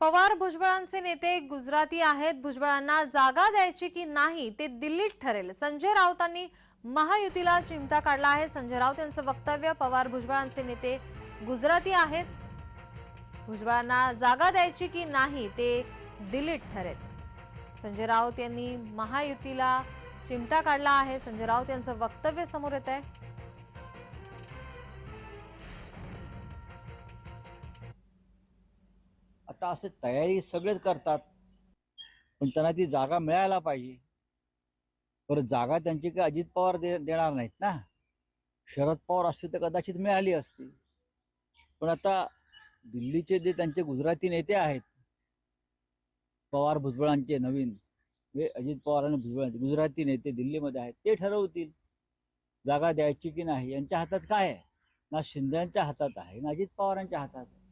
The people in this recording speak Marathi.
पवार भुजबळांचे नेते गुजराती आहेत. भुजबळांना जागा द्यायची की नाही ते दिल्लीत ठरेल. संजय राऊतांनी महायुतीला चिमटा काढला आहे. संजय राऊत यांचं वक्तव्य पवार भुजबळांचे नेते गुजराती आहेत. भुजबळांना जागा द्यायची की नाही ते दिल्लीत ठरेल. संजय राऊत यांनी महायुतीला चिमटा काढला आहे. संजय राऊत यांचं वक्तव्य समोर येत आहे. आता असं तयारी सगळेच करतात. पण त्यांना ती जागा मिळायला पाहिजे. बरं जागा त्यांची काही अजित पवार दे देणार नाहीत ना? शरद पवार असते तर कदाचित मिळाली असती. पण आता दिल्लीचे जे त्यांचे गुजराती नेते आहेत पवार भुजबळांचे नवीन हे अजित पवार आणि भुजबळांचे गुजराती नेते दिल्लीमध्ये आहेत ते ठरवतील जागा द्यायची की नाही यांच्या हातात काय आहे? ना शिंद्यांच्या हातात आहे ना अजित पवारांच्या हातात आहे.